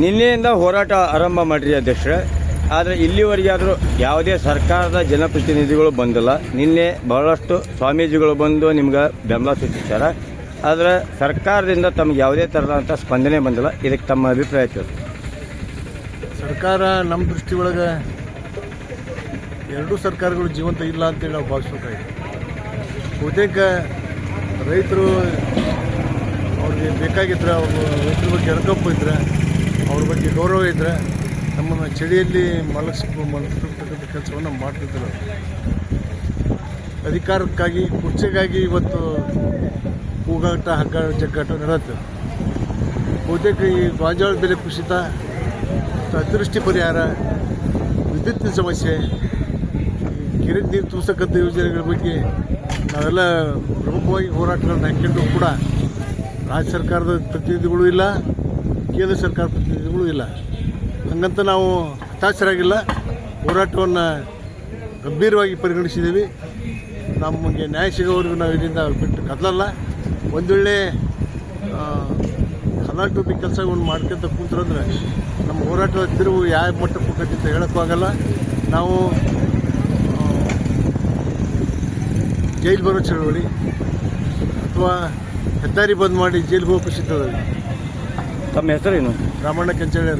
ನಿನ್ನೆಯಿಂದ ಹೋರಾಟ ಆರಂಭ ಮಾಡಿರಿ ಅಧ್ಯಕ್ಷರೇ. ಆದರೆ ಇಲ್ಲಿವರೆಗೆ ಯಾವುದೇ ಸರ್ಕಾರದ ಜನಪ್ರತಿನಿಧಿಗಳು ಬಂದಿಲ್ಲ. ನಿನ್ನೆ ಬಹಳಷ್ಟು ಸ್ವಾಮೀಜಿಗಳು ಬಂದು ನಿಮ್ಗೆ ಬೆಂಬಲ ಸೂಚಿಸ್ತಾರೆ ಆದರೆ ಸರ್ಕಾರದಿಂದ ತಮ್ಗೆ ಯಾವುದೇ ಥರದಂಥ ಸ್ಪಂದನೆ ಬಂದಿಲ್ಲ. ಇದಕ್ಕೆ ತಮ್ಮ ಅಭಿಪ್ರಾಯ ಕೇಳಿ ಸರ್ಕಾರ ನಮ್ಮ ದೃಷ್ಟಿ ಒಳಗೆ ಎರಡೂ ಸರ್ಕಾರಗಳು ಜೀವಂತ ಇಲ್ಲ ಅಂತೇಳಿ ನಾವು ಭಾವಿಸ್ಬೇಕಾಗಿದೆ. ಬಹುತೇಕ ರೈತರು ಅವ್ರಿಗೆ ಬೇಕಾಗಿದ್ರೆ ಅವರು ರೈತರ ಬಗ್ಗೆ ಇದ್ರೆ ಅವ್ರ ಬಗ್ಗೆ ಗೌರವ ಇದ್ದರೆ ನಮ್ಮನ್ನು ಚಳಿಯಲ್ಲಿ ಮಲಗಿಸ್ ಮಲಗಿಸ್ತಕ್ಕಂಥ ಕೆಲಸವನ್ನು ಮಾಡ್ತಿದ್ರು ಅಧಿಕಾರಕ್ಕಾಗಿ, ಕುರ್ಚಿಗಾಗಿ ಇವತ್ತು ಕೂಗಾಟ ಹಗ್ಗ ಜಗ್ಗಾಟ ನಡೆಯುತ್ತೆ ಬಹುತೇಕ ಈ ಗಾಂಜಾಳ ಬೆಲೆ ಕುಸಿತ, ಅತಿವೃಷ್ಟಿ ಪರಿಹಾರ, ವಿದ್ಯುತ್ತಿನ ಸಮಸ್ಯೆ ಕೆರೆ ನೀರು ತುಂಬಿಸ್ತಕ್ಕಂಥ ಯೋಜನೆಗಳ ಬಗ್ಗೆ ನಾವೆಲ್ಲ ಪ್ರಮುಖವಾಗಿ ಹೋರಾಟಗಳನ್ನು ಹಾಕ್ಕೊಂಡು ಕೂಡ ರಾಜ್ಯ ಸರ್ಕಾರದ ಪ್ರತಿನಿಧಿಗಳು ಇಲ್ಲ. ಕೇಂದ್ರ ಸರ್ಕಾರ ಪ್ರತಿನಿಧಿಗಳು ಇಲ್ಲ. ಹಂಗಂತ ನಾವು ಹತಾಶರಾಗಿಲ್ಲ. ಹೋರಾಟವನ್ನು ಗಂಭೀರವಾಗಿ ಪರಿಗಣಿಸಿದ್ದೀವಿ. ನಮಗೆ ನ್ಯಾಯ ಸಿಗೋವರೆಗೂ ನಾವು ಇದರಿಂದ ಬಿಟ್ಟು ಕದಲಲ್ಲ. ಒಂದು ವೇಳೆ ಟೂಪಿ ಕೆಲಸವನ್ನು ಮಾಡ್ಕೊಂತ ಕೂತ್ರಂದ್ರೆ ನಮ್ಮ ಹೋರಾಟದ ತಿರುವು ಯಾವ ಮಟ್ಟಕ್ಕೆ ಹೋಗತ್ತೆ ಅಂತ ಹೇಳೋಕ್ಕಾಗಲ್ಲ. ನಾವು ಜೈಲು ಬರೋ ಚಳವಳಿ ಅಥವಾ ಹೆದ್ದಾರಿ ಬಂದ್ ಮಾಡಿ ಜೈಲಿಗೆ ಹೋಗೋ ಸಿದ್ಧವಾಗಿ ತಮ್ಮ ಹೆಸರೇನು? ರಾಮಣ್ಣ ಕೆಂಚಳ್ಳಿ